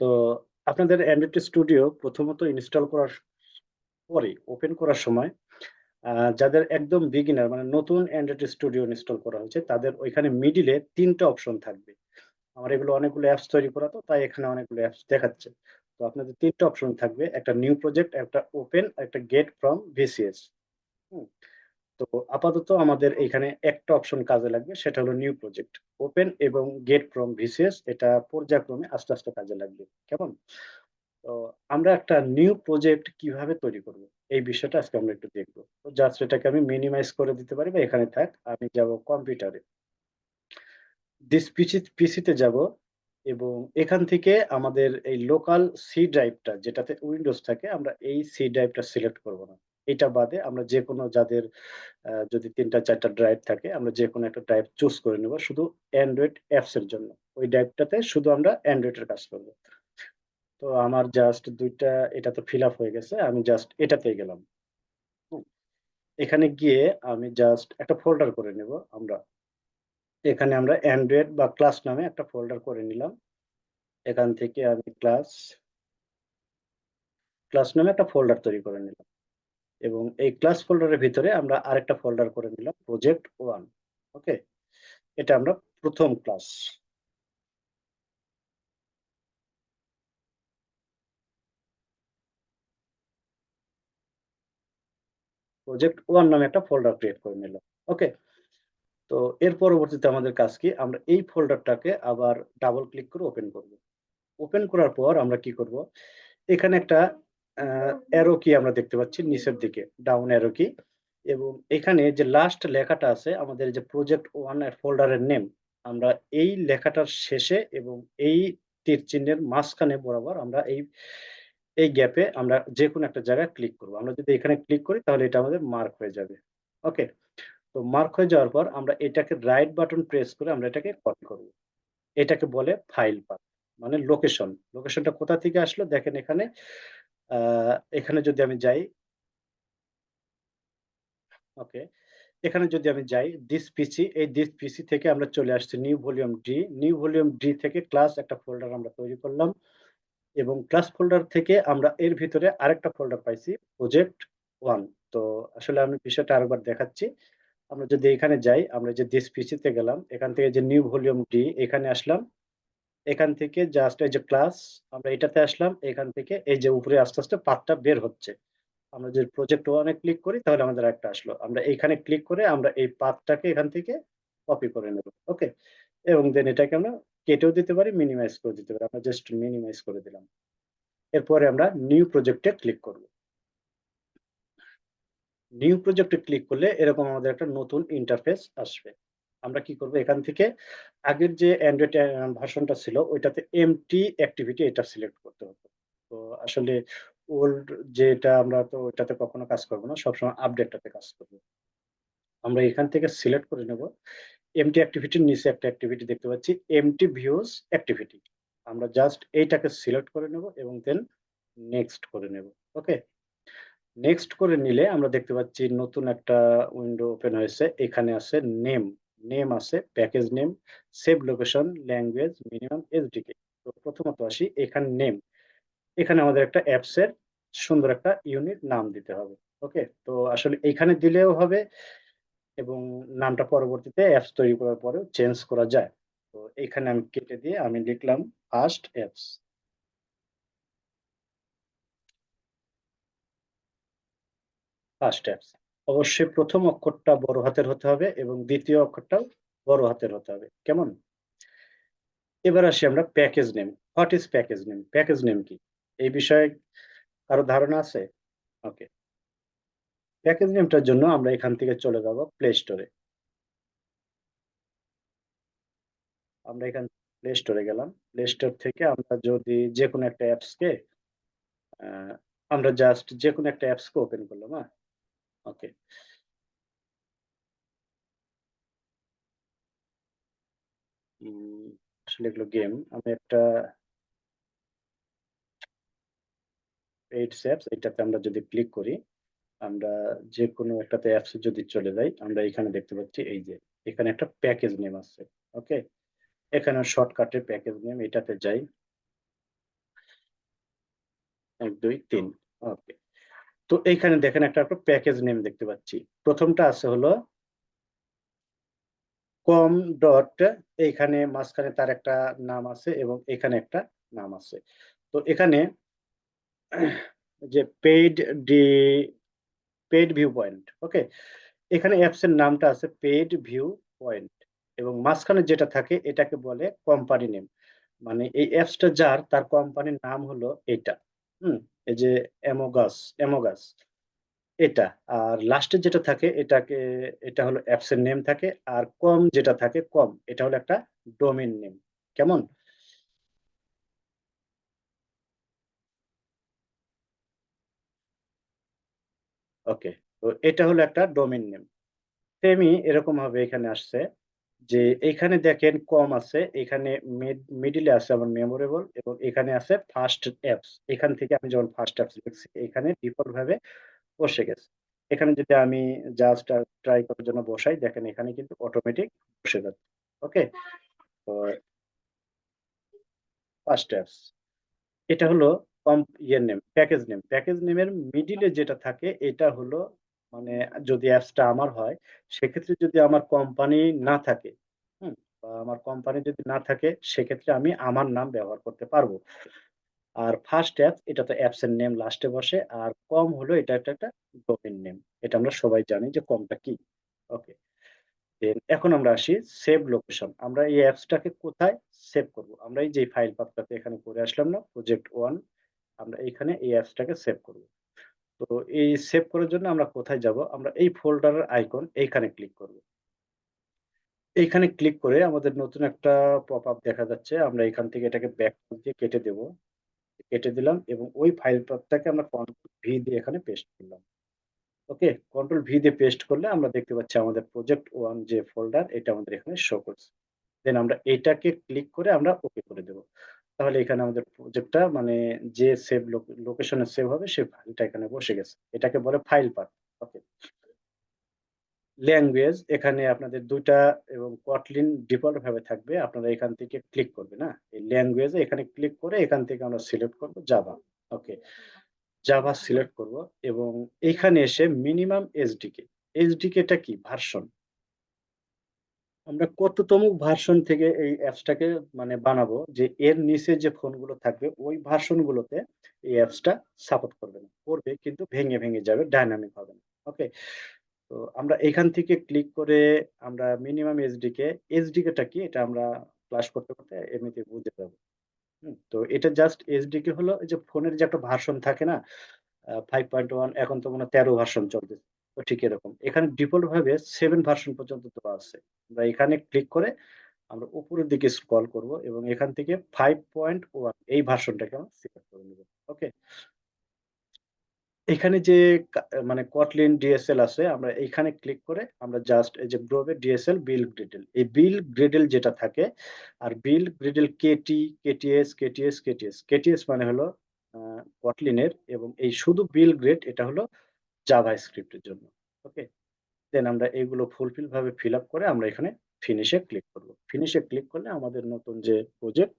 তো আপনাদের Android studio প্রথমত ইনস্টল করার পরে ওপেন করার সময় যাদের একদম বিগিনার মানে নতুন অ্যান্ড্রয়েড স্টুডিও ইনস্টল করা হয়েছে তাদের ওইখানে মিডল এ ৩ টা অপশন থাকবে। আমার এগুলো অনেকগুলো অ্যাপস তৈরি করা তো তাই এখানে অনেকগুলো অ্যাপস দেখাচ্ছে। তো আপনাদের ৩ টা অপশন থাকবে। একটা নিউ প্রজেক্ট, একটা ওপেন, একটা গেট ফ্রম ভিসিএস। হুম? তো আপাতত আমাদের এখানে একটা অপশন কাজে লাগবে সেটা হলো নিউ প্রজেক্ট। ওপেন এবং গেট ফ্রম ভিসিএস এটা পর্যায়ক্রমে আস্তে, আস্তে কাজে লাগবে। কেমন? তো আমরা একটা নিউ প্রজেক্ট কীভাবে তৈরি করব? এই বিষয়টা আজকে আমরা একটু দেখব। তো জাস্ট এটাকে আমি মিনিমাইজ করে দিতে পারি বা এখানে থাক। আমি যাব কম্পিউটারে। দিস পিসি পিসিতে যাব এবং এখান থেকে আমাদের এই লোকাল সি ড্রাইভটা যেটাতে উইন্ডোজ থাকে আমরা এই সি ড্রাইভটা সিলেক্ট করব না। এটা বাদে আমরা যেকোনো যাদের আ যদি ৩ টা ৪ টা ড্রাইভ থাকে, আমরা যেকোনো একটা ড্রাইভ চুজ করে নেব শুধু অ্যান্ড্রয়েড অ্যাপস এর জন্য। ওই ড্রাইভটাতে শুধু আমরা অ্যান্ড্রয়েড এর কাজ করব। তো আমার জাস্ট দুইটা, এটা তো ফিল আপ হয়ে গেছে। আমি জাস্ট এটাতেই গেলাম। এখানে গিয়ে আমি জাস্ট একটা ফোল্ডার করে নেব আমরা। এখানে আমরা অ্যান্ড্রয়েড বা ক্লাস নামে একটা ফোল্ডার করে নিলাম। এখান থেকে আমি ক্লাস ক্লাস নামে একটা ফোল্ডার তৈরি করে নিলাম। এবং এই ক্লাস ফোল্ডারের ভিতরে আমরা আরেকটা ফোল্ডার করে নিলাম প্রজেক্ট ওয়ান ওকে? এটা আমরা প্রথম ক্লাস। প্রজেক্ট ওয়ান নামে একটা ফোল্ডার ক্রিয়েট করে নিলাম। ওকে? তো এর পরবর্তীতে আমাদের কাজ কি? আমরা এই ফোল্ডারটাকে আবার ডাবল ক্লিক করে ওপেন করব। ওপেন করার পর আমরা কি করব? এখানে একটা অ্যারো কি আমরা দেখতে পাচ্ছি নিচের দিকে, ডাউন অ্যারো কি এবং এখানে যে লাস্ট লেখাটা আছে আমাদের যে প্রজেক্ট ওয়ানের ফোল্ডারের নেম, আমরা এই লেখাটার শেষে এবং এই তীর চিহ্নের মাঝখানে বরাবর আমরা এই এই গ্যাপে আমরা যেকোনো একটা জায়গায় ক্লিক করব। আমরা যদি এখানে ক্লিক করি তাহলে এটা আমাদের মার্ক হয়ে যাবে। ওকে? তো মার্ক হয়ে যাওয়ার পর আমরা এটাকে রাইট বাটন প্রেস করে আমরা এটাকে কপি করব। এটাকে বলে ফাইল পাথ মানে লোকেশন। লোকেশনটা কোথা থেকে আসলো দেখেন এখানে এখানে যদি আমি যাই ওকে। এখানে যদি আমি যাই দিস পিসি এই দিস পিসি থেকে আমরা চলে আসছি new volume D. New volume D থেকে ক্লাস একটা ফোল্ডার আমরা তৈরি করলাম এবং ক্লাস ফোল্ডার থেকে আমরা এর ভিতরে আরেকটা ফোল্ডার পাইছি প্রজেক্ট 1 তো আসলে আমি বিষয়টা আরেকবার দেখাচ্ছি। আমরা যদি এখানে যাই, আমরা যে দিস পিসিতে গেলাম, এখান থেকে যে নিউ ভলিউম ডি এখানে আসলাম। এখান থেকে জাস্ট এই যে ক্লাস আমরা এটাতে আসলাম। এখান থেকে এই যে উপরে আস্তে, আস্তে পাথটা বের হচ্ছে। আমরা যদি প্রজেক্ট 1 এ ক্লিক করি তাহলে আমাদের আরেকটা আসলো। আমরা এইখানে ক্লিক করে আমরা এই পাথটাকে এখান থেকে কপি করে নেব। ওকে? এবং দেন এটাকে আমরা কেটেও দিতে পারি, মিনিমাইজ করে দিতে পারি। আমরা জাস্ট মিনিমাইজ করে দিলাম। এরপরে আমরা নিউ প্রজেক্টে ক্লিক করব। নিউ প্রজেক্টে ক্লিক করলে এরকম আমাদের একটা নতুন ইন্টারফেস আসবে। আমরা কি করব এখান থেকে আগের যে অ্যান্ড্রয়েড অ্যা ভার্সনটা ছিল ওইটাতে এমটি অ্যাক্টিভিটি এটা সিলেক্ট করতে হতো। তো আসলে ওল্ড যেটা আমরা তো ওইটাতে কখনো কাজ করব না। সবসময় আপডেটটাতে কাজ করব। আমরা এখান থেকে সিলেক্ট করে নেব। এমটি অ্যাক্টিভিটির নিচে একটা অ্যাক্টিভিটি দেখতে পাচ্ছি এমটি ভিউজ অ্যাক্টিভিটি। আমরা জাস্ট এইটাকে সিলেক্ট করে নেব এবং দেন নেক্সট করে নেব। ওকে? নেক্সট করে নিলে আমরা দেখতে পাচ্ছি নতুন একটা উইন্ডো ওপেন হয়েছে। এখানে আছে নেম, নেম আছে, package name, save location, language, minimum SDK. তো প্রথমত আসি এখানে নেম। এখানে আমাদের একটা অ্যাপস এর সুন্দর একটা ইউনিট নাম দিতে হবে। ওকে? তো আসলে এইখানে দিলেও হবে এবং নামটা পরবর্তীতে অ্যাপস তৈরি করার পরেও চেঞ্জ করা যায়। তো এখানে আমি কেটে দিয়ে আমি লিখলাম ফার্স্ট অ্যাপস। First apps. অবশ্যই প্রথম অক্ষরটা বড় হাতের হতে হবে এবং দ্বিতীয় অক্ষরটাও বড় হাতের হতে হবে। কেমন? এবার আসি আমরা package name. What is package name? Package name কি? এই বিষয়ে কারও ধারণা আছে? ওকে। প্যাকেজ নেমটার জন্য আমরা এখান থেকে চলে যাব প্লে স্টোরে। আমরা এখান প্লে স্টোরে গেলাম। প্লে স্টোর থেকে আমরা যদি যে কোনো একটা অ্যাপসকে আমরা জাস্ট যে কোনো একটা অ্যাপসকে ওপেন করলাম, হ্যাঁ? উম আসলে এগুলো গেম। আমি একটা এইডস অ্যাপস এটাতে আমরা যদি ক্লিক করি, আমরা যেকোনো একটাতে অ্যাপস যদি চলে যাই, আমরা এখানে দেখতে পাচ্ছি এই যে এখানে একটা প্যাকেজ নেম আছে। ওকে? এখানে শর্টকাটে প্যাকেজ নেম এটাতে যাই। এক দুই তিন ওকে তো এইখানে দেখেন একটা একটা প্যাকেজ নেম দেখতে পাচ্ছি। প্রথমটা আছে হলো কম ডট এইখানে মাঝখানে তার একটা নাম আছে এবং এখানে একটা নাম আছে। তো এখানে যে paid D paid view point okay এখানে অ্যাপস এর নামটা আছে পেইড ভিউ পয়েন্ট এবং মাঝখানে যেটা থাকে এটাকে বলে কোম্পানি নেম মানে এই অ্যাপসটা যার, তার কোম্পানির নাম হলো এটা, হুম? এই যে এমোগাস এমোগাস এটা, আর লাস্টে যেটা থাকে, এটাকে, এটা হলো অ্যাপস এর নেম থাকে, আর কম যেটা থাকে, কম, এটা হলো একটা ডোমেন নেম। কেমন? ওকে তো এটা হলো একটা ডোমেন নেম। সেমি এরকম ভাবে এখানে আসছে। যে এখানে দেখেন কম আছে, এখানে মিডিলে আছে আমার মেমোরেবল এবং এখানে আছে ফার্স্ট অ্যাপস এখান থেকে আমি যখন ফার্স্ট অ্যাপস লিখছি এখানে ডিফল্ট ভাবে বসে গেছে। এখানে যদি আমি জাস্ট ট্রাই করার জন্য বসাই, দেখেন এখানে কিন্তু অটোমেটিক বসে যাচ্ছে। ওকে ফার্স্ট অ্যাপস এটা হলো কম ইয়ের নেম প্যাকেজ নেম প্যাকেজ নেমের মিডিলে যেটা থাকে, এটা হলো মানে যদি অ্যাপসটা আমার হয়, সেক্ষেত্রে যদি আমার কোম্পানি না থাকে, হুম, বা আমার কোম্পানি যদি না থাকে, সেক্ষেত্রে আমি আমার নাম ব্যবহার করতে পারব। আর ফার্স্ট অ্যাপ এটা তো অ্যাপস এর নেম লাস্টে বসে, আর কম হলো এটা একটা একটা ডোমেন নেম এটা আমরা সবাই জানি যে কমটা কি ওকে এখন আমরা আসি সেভ লোকেশন আমরা এই অ্যাপসটাকে কোথায় সেভ করব? আমরা এই যে ফাইল পাথটাতে এখানে করে আসলাম না প্রজেক্ট ওয়ান আমরা এখানে এই অ্যাপসটাকে সেভ করব। তো এই সেভ করার জন্য আমরা কোথায় যাব? আমরা এই ফোল্ডারের আইকন এইখানে ক্লিক করব। এইখানে ক্লিক করে আমাদের নতুন একটা পপ আপ দেখা যাচ্ছে। আমরা এখান থেকে এটাকে ব্যাক দিয়ে কেটে দেব। কেটে দিলাম এবং ওই ফাইল পাথটাকে আমরা কন্ট্রোল ভি দিয়ে এখানে পেস্ট করলাম। ওকে কন্ট্রোল ভি দিয়ে পেস্ট করলে আমরা দেখতে পাচ্ছি আমাদের প্রজেক্ট ওয়ান যে ফোল্ডার এটা আমাদের এখানে শো করছে। দেন আমরা এটাকে ক্লিক করে আমরা ওকে করে দেব। তাহলে এখানে আমাদের প্রজেক্টটা মানে যে সেভ লোকেশনে সেভ হবে সে ফাইলটা এখানে বসে গেছে। এটাকে বলে ফাইল পাথ ওকে ল্যাঙ্গুয়েজ এখানে আপনাদের দুইটা এবং কটলিন ডিফল্ট ভাবে থাকবে, আপনারা এখান থেকে ক্লিক করবে, না? এই ল্যাঙ্গুয়েজ এখানে ক্লিক করে এখান থেকে আমরা সিলেক্ট করব জাভা ওকে জাভা সিলেক্ট করব এবং এখানে এসে মিনিমাম এসডিকে এসডিকেটা কি? ভার্সন আমরা কততম ভার্সন থেকে এই অ্যাপসটাকে মানে বানাবো যে এর নিচে যে ফোনগুলো থাকবে, ওই ভার্সন গুলোতে এই অ্যাপসটা সাপোর্ট করবে না। করবে কিন্তু ভেঙে ভেঙে যাবে ডাইনামিক হবে না। ওকে তো আমরা এখান থেকে ক্লিক করে আমরা মিনিমাম এসডিকে এসডিকেটা কি এটা আমরা ক্লাস করতে করতে এমনিতে বুঝতে পারব তো এটা জাস্ট এসডিকে হলো যে ফোনের যে একটা ভার্সন থাকে না ফাইভ পয়েন্ট ওয়ান এখন তো মনে হয় তেরো ভার্সন চলতেছে। ঠিক এরকম। এখানে ডিফল্ট ভাবে সেভেন ভার্সন পর্যন্ত দেওয়া আছে। আমরা এখানে ক্লিক করে আমরা উপরের দিকে স্ক্রল করব এবং এখান থেকে ফাইভ পয়েন্ট ওয়ান এই ভার্সনটাকে আমরা সিলেক্ট করে নেব। ওকে এখানে যে মানে কটলিন ডিএসএল আছে, আমরা এখানে ক্লিক করে আমরা জাস্ট এই যে গ্রোভে ডিএসএল বিল গ্রিডেল এই বিল গ্রিডেল যেটা থাকে, আর build gradle KT KTS KTS KTS KTS মানে হলো কটলিনের এবং এই শুধু বিল গ্রেড এটা হলো জাভা স্ক্রিপ্টের জন্য। ওকে দেন আমরা এইগুলো ফুলফিল ভাবে ফিল আপ করে আমরা এখানে ফিনিশে ক্লিক করব। ফিনিশে ক্লিক করলে আমাদের নতুন যে প্রজেক্ট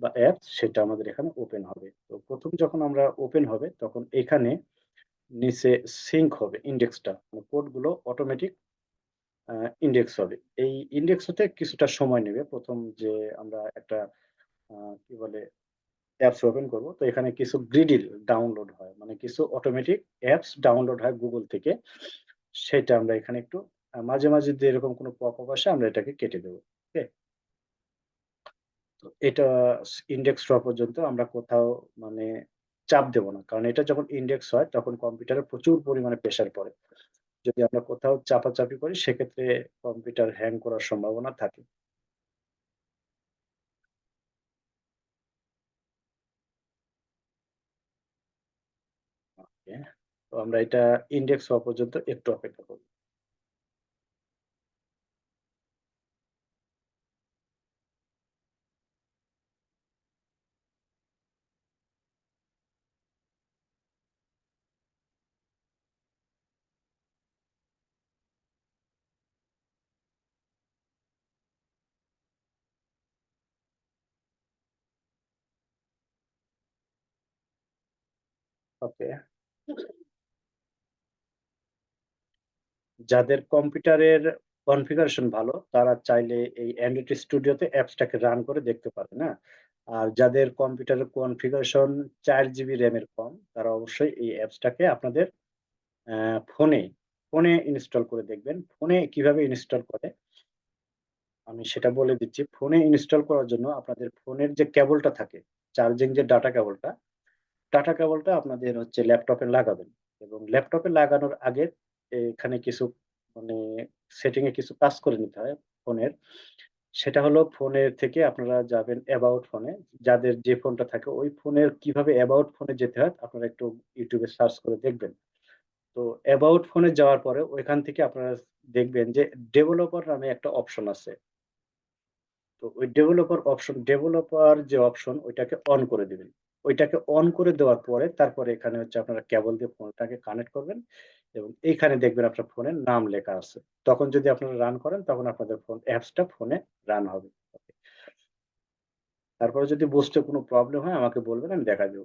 বা অ্যাপ সেটা আমাদের এখানে ওপেন হবে। তো প্রথম যখন আমরা ওপেন হবে, তখন এখানে নিচে সিঙ্ক হবে ইন্ডেক্সটা কোডগুলো অটোমেটিক ইন্ডেক্স হবে। এই ইন্ডেক্স হতে কিছুটা সময় নেবে। প্রথম যে আমরা একটা কি বলে অ্যাপস ওপেন করব। তো এখানে কিছু গ্রিডিল ডাউনলোড হয়। মানে কিছু অটোমেটিক অ্যাপস ডাউনলোড হয় গুগল থেকে। সেটা আমরা এখানে একটু মাঝে মাঝে যদি এরকম কোনো পপ আপ আসে, আমরা এটাকে কেটে দেবো। ওকে তো এটা ইন্ডেক্স হওয়া পর্যন্ত আমরা কোথাও মানে চাপ দেব না। কারণ এটা যখন ইন্ডেক্স হয়, তখন কম্পিউটারে প্রচুর পরিমাণে প্রেশার পড়ে। যদি আমরা কোথাও চাপাচাপি করি, সেক্ষেত্রে কম্পিউটার হ্যাং করার সম্ভাবনা থাকে। তো আমরা এটা ইন্ডেক্স হওয়া পর্যন্ত একটু অপেক্ষা করব। ওকে যাদের কম্পিউটারের কনফিগারেশন ভালো তারা চাইলে এই Android স্টুডিওতে অ্যাপসটাকে রান করে দেখতে পারে, না? আর যাদের কম্পিউটারের কনফিগারেশন চার জিবি র্যামের কম তারা অবশ্যই এই অ্যাপসটাকে আপনাদের ফোনে, ফোনে ইনস্টল করে দেখবেন। ফোনে কীভাবে ইনস্টল করে আমি সেটা বলে দিচ্ছি। ফোনে ইনস্টল করার জন্য আপনাদের ফোনের যে কেবলটা থাকে, চার্জিং যে ডাটা কেবলটা, ডাটা কেবলটা আপনাদের হচ্ছে ল্যাপটপে লাগাবেন এবং ল্যাপটপে লাগানোর আগে এখানে কিছু মানে সেটিং এ কিছু কাজ করে নিতে হয় ফোনের। সেটা হলো ফোনের থেকে আপনারা যাবেন অ্যাবাউট ফোনে। যাদের যে ফোনটা থাকে ওই ফোনের কীভাবে অ্যাবাউট ফোনে যেতে হয় আপনারা একটু ইউটিউবে সার্চ করে দেখবেন। তো অ্যাবাউট ফোনে যাওয়ার পরে ওইখান থেকে আপনারা দেখবেন যে ডেভেলপার নামে একটা অপশন আছে। তো ওই ডেভেলপার অপশন ডেভেলপার যে অপশন ওইটাকে অন করে দিবেন। ওইটাকে অন করে দেওয়ার পরে তারপরে এখানে হচ্ছে আপনারা কেবল দিয়ে ফোনটাকে কানেক্ট করবেন এবং এইখানে দেখবেন আপনার ফোনের নাম লেখা আছে। তখন যদি আপনারা রান করেন, তখন আপনাদের ফোন অ্যাপসটা ফোনে রান হবে। তারপরে যদি বুঝতে কোনো প্রবলেম হয়, আমাকে বলবেন, আমি দেখা দেব।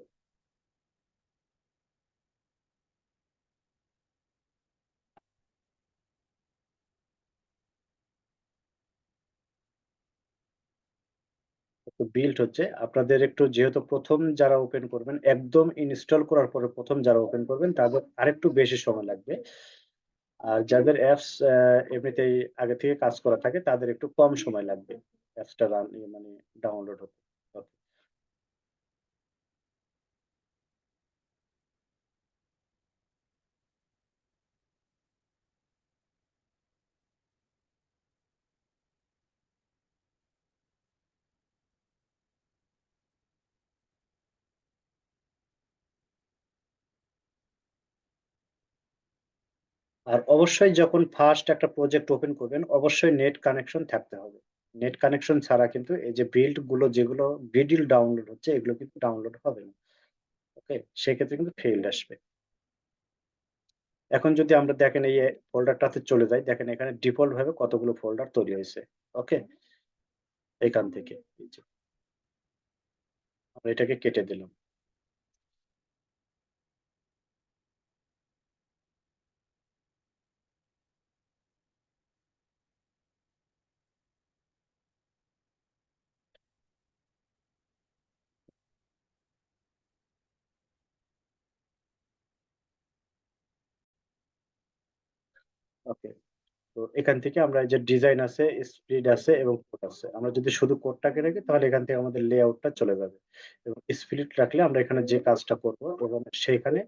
তো বিল্ড হচ্ছে আপনাদের একটু যেহেতু প্রথম যারা ওপেন করবেন, একদম ইনস্টল করার পরে প্রথম যারা ওপেন করবেন তাদের আরেকটু বেশি সময় লাগবে। আর যাদের অ্যাপস অ্যা এমনিতেই আগে থেকে কাজ করা থাকে তাদের একটু কম সময় লাগবে। অ্যাপসটা রান মানে ডাউনলোড হতে। ওকে। আর অবশ্যই যখন ফার্স্ট একটা প্রজেক্ট ওপেন করবেন, অবশ্যই নেট কানেকশন থাকতে হবে। নেট কানেকশন ছাড়া কিন্তু এই যে বিল্ডগুলো যেগুলো ভিডিও ডাউনলোড হচ্ছে এগুলো কিন্তু ডাউনলোড হবে না। ওকে? সেক্ষেত্রে কিন্তু ফেইলড আসবে। এখন যদি আমরা দেখেন এই ফোল্ডারটাতে চলে যাই, দেখেন এখানে ডিফল্ট ভাবে কতগুলো ফোল্ডার তৈরি হয়েছে। ওকে? এখান থেকে আমরা এটাকে কেটে দিলাম। ওকে। তো এখান থেকে আমরা এই যে ডিজাইন আছে, স্পিড আছে এবং কোড আছে। আমরা যদি শুধু কোডটাকে রাখি তাহলে এখান থেকে আমাদের লেআউটটা চলে যাবে। এবং স্পিরিট রাখলে আমরা এখানে যে কাজটা করব এবং সেইখানে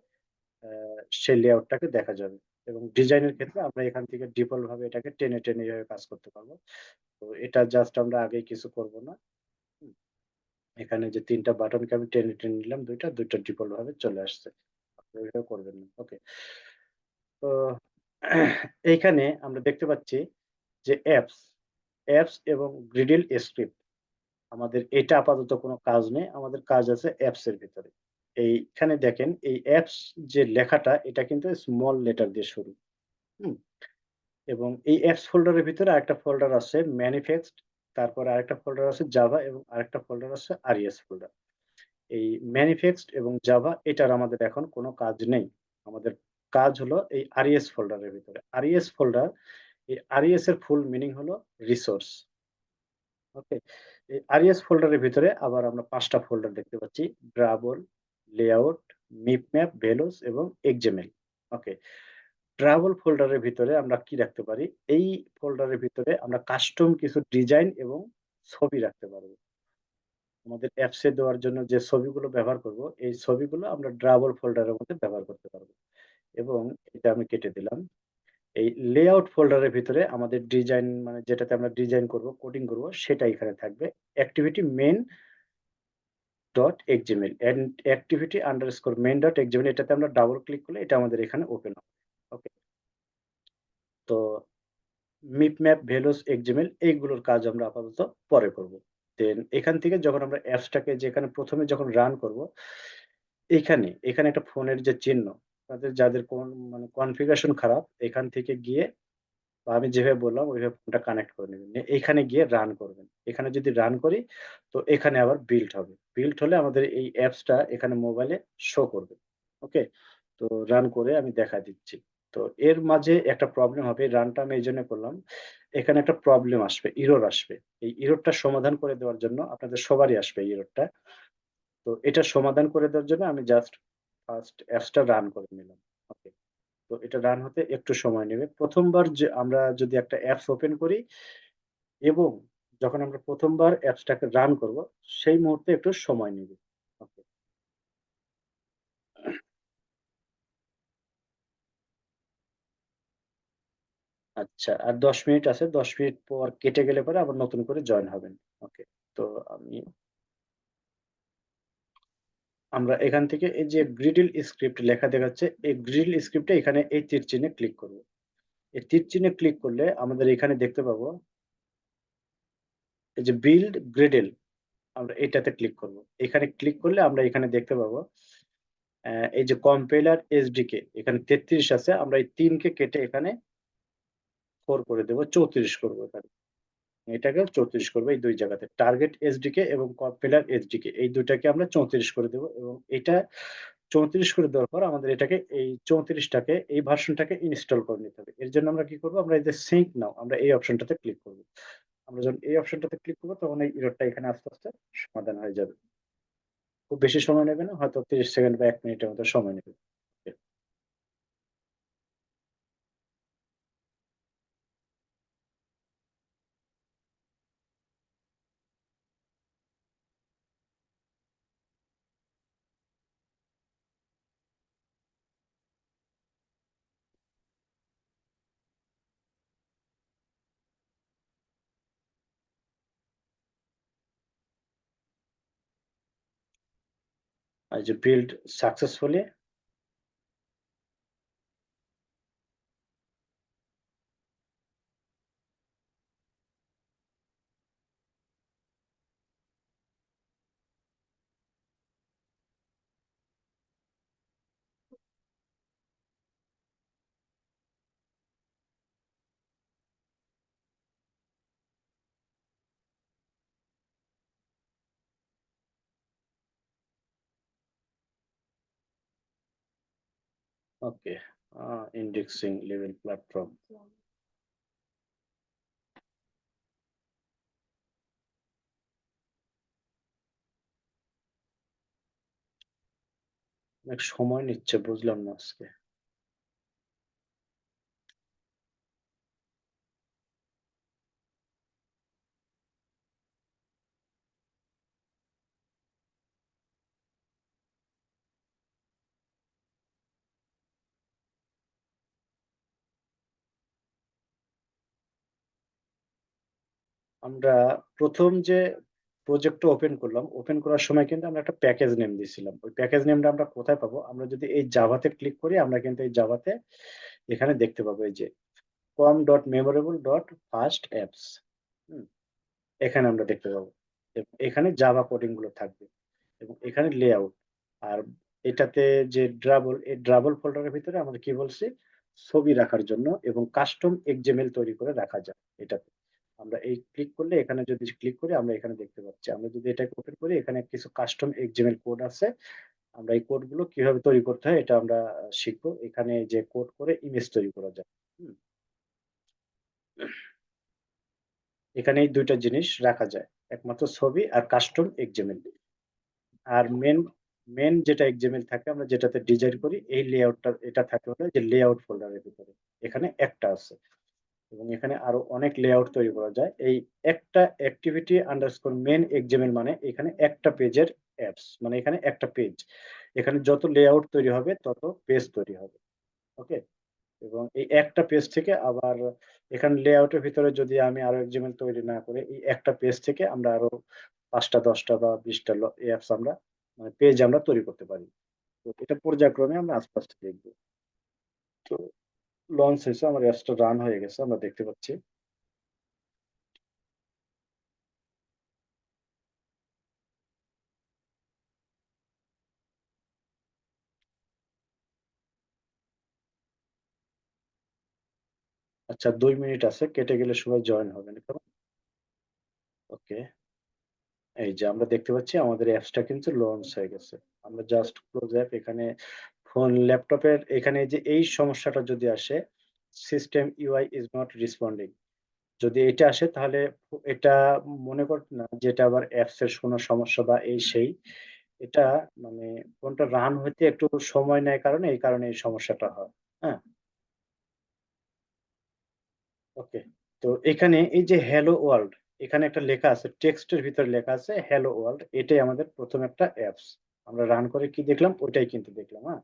সেই লেআউটটাকে দেখা যাবে। এবং ডিজাইনের ক্ষেত্রে আমরা এখান থেকে ডিফল্ট ভাবে এটাকে টেনে, টেনে এভাবে কাজ করতে পারব তো এটা জাস্ট আমরা আগেই কিছু করব না। এখানে যে ৩ টা বাটনকে আমি টেনে, টেনে নিলাম ২ টা, ২ ডিফল্ট ভাবে চলে আসছে। এভাবে করবেন না। ওকে। তো এইখানে আমরা দেখতে পাচ্ছি যে অ্যাপস, অ্যাপস এবং গ্রিডিল স্ক্রিপ্ট আমাদের এটা আপাতত কোনো কাজ নেই। আমাদের কাজ আছে অ্যাপস এর ভিতরে। এইখানে দেখেন এই অ্যাপস যে লেখাটা এটা কিন্তু স্মল লেটার দিয়ে শুরু। এবং এই অ্যাপস ফোল্ডারের ভিতরে আরেকটা ফোল্ডার আছে ম্যানিফেস্ট, তারপর আরেকটা ফোল্ডার আছে জাভা এবং আরেকটা ফোল্ডার আছে আরইএস ফোল্ডার। এই ম্যানিফেস্ট এবং জাভা এটার আমাদের এখন কোনো কাজ নেই। আমাদের কাজ হলো এই আরইএস ফোল্ডারের ভিতরে। আরইএস ফোল্ডার, এই আরইএস এর ফুল মিনিং হলো রিসোর্স। ওকে? এই আরইএস ফোল্ডারের ভিতরে আবার আমরা পাঁচটা ফোল্ডার দেখতে পাচ্ছি। ড্রাবল, লেআউট, মিপ ম্যাপ ভেলোস এবং এক্সএমএল। ওকে। ড্রাবল ফোল্ডারের ভিতরে আমরা কি রাখতে পারি? এই ফোল্ডারের ভিতরে আমরা কাস্টম কিছু ডিজাইন এবং ছবি রাখতে পারব আমাদের অ্যাপসে দেওয়ার জন্য যে ছবিগুলো ব্যবহার করব, এই ছবিগুলো আমরা ড্রাবল ফোল্ডারের মধ্যে ব্যবহার করতে পারব। এবং এটা আমি কেটে দিলাম। এই লেআউট ফোল্ডারের ভিতরে আমাদের ডিজাইন মানে যেটাতে আমরা ডিজাইন করব, কোডিং করব সেটা এখানে থাকবে। Activity main dot XML and activity underscore main dot XML এটাতে আমরা ডাবল ক্লিক করলে এটা আমাদের এখানে ওপেন হবে। ওকে? তো মিপ ম্যাপ ভেলোস, এক্সএমএল এইগুলোর কাজ আমরা আপাতত পরে করব। দেন এখান থেকে যখন আমরা অ্যাপসটাকে যেখানে ১ম এ যখন রান করব, এখানে এখানে একটা ফোনের যে চিহ্ন, তাদের যাদের কোন মানে কনফিগারেশন খারাপ এখান থেকে গিয়ে বা আমি যেভাবে বললাম ওইভাবে ফোনটা কানেক্ট করে নেবেন। নিয়ে এইখানে গিয়ে রান করবেন। এখানে যদি রান করি তো এখানে আবার বিল্ড হবে। বিল্ড হলে আমাদের এই অ্যাপসটা এখানে মোবাইলে শো করবে। ওকে? তো রান করে আমি দেখা দিচ্ছি। তো এর মাঝে একটা প্রবলেম হবে। রানটা আমি এই জন্য করলাম। এখানে একটা প্রবলেম আসবে, ইরোর আসবে। এই এররটা সমাধান করে দেওয়ার জন্য আপনাদের সবারই আসবে এই এররটা। তো এটা সমাধান করে দেওয়ার জন্য আমি জাস্ট ফার্স্ট অ্যাপসটা রান করে নিলাম। ওকে। তো এটা রান হতে একটু সময় নেবে। প্রথমবার যে আমরা যদি একটা অ্যাপস ওপেন করি এবং যখন আমরা প্রথমবার অ্যাপসটাকে রান করব, সেই মুহূর্তে একটু সময় নেবে। ওকে। আচ্ছা আর ১০ মিনিট আছে। ১০ মিনিট পর কেটে গেলে পরে আবার নতুন করে জয়েন হবেন। ওকে। তো আমি আমরা এখান থেকে এই যে গ্রিডিল স্ক্রিপ্ট লেখা দেখাচ্ছে, এই গ্রিডল স্ক্রিপ্টে এখানে এই তীর চিহ্নে ক্লিক করব। এই তীর চিহ্নে ক্লিক করলে আমাদের এখানে দেখতে পাবো এই যে বিল্ড গ্রিডল আমরা এটাতে ক্লিক করব। এখানে ক্লিক করলে আমরা এখানে দেখতে পাবো এই যে কম্পাইলার এসডিকে এখানে ৩৩ আছে। আমরা এই ৩ কে কেটে এখানে ৪ করে দেব। ৩৪ করব এখানে। এটাকেও ৩৪ করব এই দুই জায়গাতে। টার্গেট এসডিকে এবং কম্পাইলার এসডিকে এই ২ টাকে আমরা ৩৪ করে দেব এবং এটা ৩৪ করে দেওয়ার পর আমাদের এটাকে এই চৌত্রিশটাকে এই ভার্সনটাকে ইনস্টল করে নিতে হবে। এর জন্য আমরা কি করব আমরা এই যে সিঙ্ক নাও আমরা এই অপশনটাতে ক্লিক করব আমরা যখন এই অপশনটাতে ক্লিক করব তখন এই এররটা এখানে আস্তে, আস্তে সমাধান হয়ে যাবে। খুব বেশি সময় নেবে না। হয়তো ৩০ সেকেন্ড বা এক মিনিটের মতো সময় নেবে। ওকে। এই যে build successfully okay. Uh indexing level platform. অনেক সময় নিচ্ছে বুঝলাম না আজকে। আমরা প্রথম যে প্রজেক্টটা ওপেন করলাম, ওপেন করার সময় কিন্তু আমরা একটা প্যাকেজ নেম দিয়েছিলাম। ওই প্যাকেজ নেমটা আমরা কোথায় পাবো? আমরা যদি এই জাভাতে ক্লিক করি আমরা কিন্তু এই জাভাতে এখানে দেখতে পাবো এই যে com.memorable.firstapps হুম? এখানে আমরা দেখতে পাবো। এখানে জাভা কোডিংগুলো থাকবে এবং এখানে লেআউট আর এটাতে যে ড্রাবল এই ড্রাবল ফোল্ডারের ভিতরে আমরা কি বলছি? ছবি রাখার জন্য এবং কাস্টম এক্সএমএল তৈরি করে রাখা যায় এটাতে। আমরা এই ক্লিক করলে এখানে যদি ক্লিক করি, আমরা এখানে দেখতে পাচ্ছি। আমরা যদি এটাকে ওপেন করি, এখানে কিছু কাস্টম এক্সএমএল কোড আছে। আমরা এই কোডগুলো কীভাবে তৈরি করতে হয়, এটা আমরা শিখব। এখানে যে কোড করে ইমেজ তৈরি করা যায়। এখানে ২ জিনিস রাখা যায়। একমাত্র ছবি আর কাস্টম এক্সএমএল। আর মেন মেন যেটা এক্সএমএল থাকে, আমরা যেটাতে ডিজাইন করি, এই লেআউটটা এটা থাকে হলো যে লেআউট ফোল্ডারের ভিতরে। এখানে একটা আছে। এবং এখানে আরও অনেক লেআউট তৈরি করা যায়। এই একটা activity underscore মেন XML মানে এখানে একটা পেজের অ্যাপস। মানে এখানে একটা পেজ। এখানে যত লেআউট তৈরি হবে তত পেজ তৈরি হবে। ওকে? এবং এই একটা পেজ থেকে আবার এখানে লেআউটের ভিতরে যদি আমি আরও XML তৈরি না করে এই একটা পেজ থেকে আমরা আরও পাঁচটা দশটা বা বিশটা অ্যাপস আমরা মানে পেজ আমরা তৈরি করতে পারি। তো এটা পর্যায়ক্রমে আমরা আস্তে, আস্তে দেখব। তো লঞ্চ হয়েছে, আমার অ্যাপসটা রান হয়ে গেছে, আমরা দেখতে পাচ্ছি। আচ্ছা দুই মিনিট আছে। কেটে গেলে সবাই জয়েন হবেন কেমন? ওকে। এই যে আমরা দেখতে পাচ্ছি, আমাদের অ্যাপসটা কিন্তু লঞ্চ হয়ে গেছে। আমরা জাস্ট ক্লোজ অ্যাপ এখানে ফোন ল্যাপটপের এখানে যে এই সমস্যাটা যদি আসে system UI is not responding যদি এটা আসে তাহলে এটা মনে করবেন না যেটা আবার অ্যাপস এর কোনো সমস্যা বা এই সেই। এটা মানে ফোনটা রান হইতে একটু সময় নেয় কারণে এই কারণে এই সমস্যাটা হয়। হ্যাঁ? ওকে। তো এখানে এই যে হ্যালো ওয়ার্ল্ড এখানে একটা লেখা আছে টেক্সটের ভিতরে লেখা আছে হ্যালো ওয়ার্ল্ড এটাই আমাদের প্রথম একটা অ্যাপস। আমরা রান করে কি দেখলাম ওইটাই কিন্তু দেখলাম, হ্যাঁ?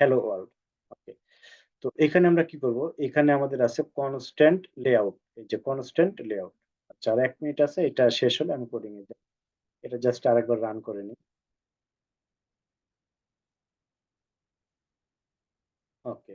Hello world. ওকে। তো এখানে আমরা কি করব? এখানে আমাদের আছে কনস্ট্যান্ট লেআউট। এই যে কনস্ট্যান্ট লেআউট। আচ্ছা আর এক মিনিট আছে, এটা শেষ হলে আমি কোডিং এ যাই। এটা জাস্ট আরেকবার রান করে নিই। ওকে।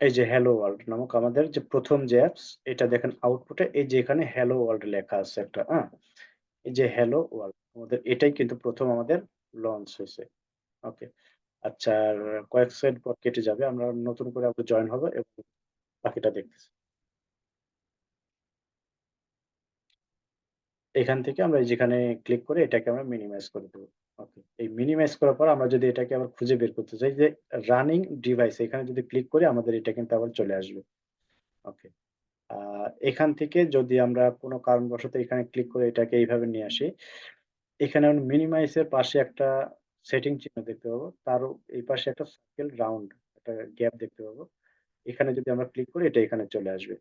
এই যে হ্যালো ওয়ার্ল্ড নামক আমাদের যে প্রথম যে অ্যাপস এটা দেখেন আউটপুটে এই যে এখানে হ্যালো ওয়ার্ল্ড লেখা আছে একটা, হ্যাঁ? এই যে হ্যালো ওয়ার্ল্ড আমাদের এটাই কিন্তু প্রথম আমাদের লঞ্চ হয়েছে ওকে। আচ্ছা কয়েক সেকেন্ড পর কেটে যাবে। আমরা নতুন করে আবার জয়েন হব এবং বাকিটা দেখতেছি। এখান থেকে আমরা যেখানে ক্লিক করে এটাকে আমরা মিনিমাইজ করে দেব। ওকে। এই মিনিমাইজ করার পর আমরা যদি এটাকে আবার খুঁজে বের করতে চাই যে রানিং ডিভাইস এখানে যদি ক্লিক করি আমাদের এটা কিন্তু আবার চলে আসবে। ওকে। এখান থেকে যদি আমরা কোনো কারণবশত এখানে ক্লিক করে এটাকে এইভাবে নিয়ে আসি। এখানে আমরা মিনিমাইজ এর পাশে একটা সেটিং চিহ্ন দেখতে পাবো। তারও এই পাশে একটা সার্কেল রাউন্ড একটা গ্যাপ দেখতে পাবো। এখানে যদি আমরা ক্লিক করি, এটা এখানে চলে আসবে।